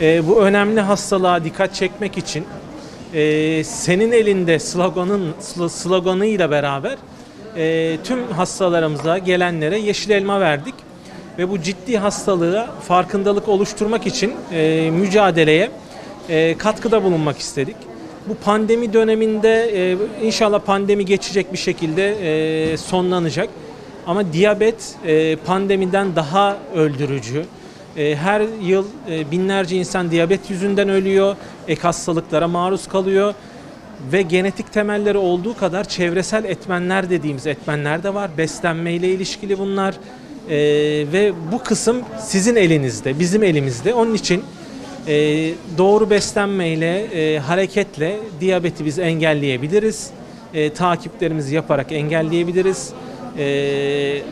e, bu önemli hastalığa dikkat çekmek için e, senin elinde sloganın slo- sloganıyla beraber e, tüm hastalarımıza gelenlere yeşil elma verdik ve bu ciddi hastalığa farkındalık oluşturmak için e, mücadeleye e, katkıda bulunmak istedik. Bu pandemi döneminde e, inşallah pandemi geçecek bir şekilde e, sonlanacak. Ama diyabet e, pandemiden daha öldürücü. E, her yıl e, binlerce insan diyabet yüzünden ölüyor, ek hastalıklara maruz kalıyor ve genetik temelleri olduğu kadar çevresel etmenler dediğimiz etmenler de var. Beslenmeyle ilişkili bunlar E, ve bu kısım sizin elinizde, bizim elimizde. Onun için doğru beslenmeyle, hareketle diyabeti biz engelleyebiliriz. Takiplerimizi yaparak engelleyebiliriz. E,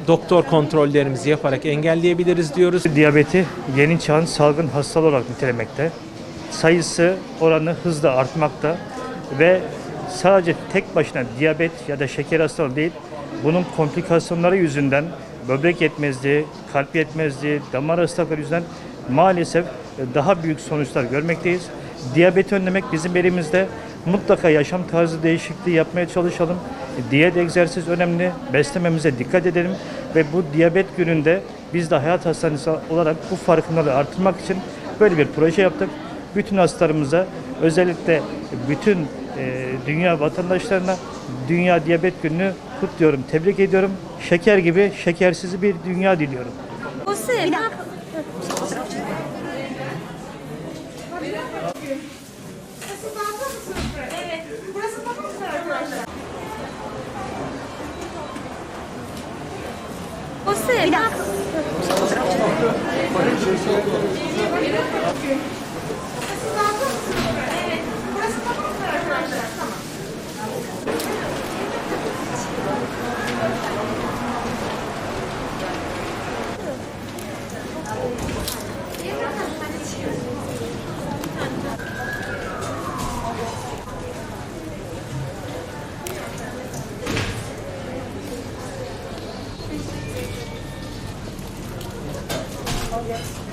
doktor kontrollerimizi yaparak engelleyebiliriz diyoruz. Diyabeti yeni çağın salgın hastalığı olarak nitelemekte. Sayısı oranı hızla artmakta ve sadece tek başına diyabet ya da şeker hastalığı değil, bunun komplikasyonları yüzünden böbrek yetmezliği, kalp yetmezliği, damar hastalıkları yüzünden maalesef daha büyük sonuçlar görmekteyiz. Diyabeti önlemek bizim elimizde. Mutlaka yaşam tarzı değişikliği yapmaya çalışalım. Diyet egzersiz önemli. Beslememize dikkat edelim ve bu diyabet gününde biz de hayat hastanesi olarak bu farkındalığı artırmak için böyle bir proje yaptık. Bütün hastalarımıza özellikle bütün e, dünya vatandaşlarına Dünya Diyabet Günü'nü kutluyorum, tebrik ediyorum. Şeker gibi şekersiz bir dünya diliyorum. Buse, ne yap- Tabii.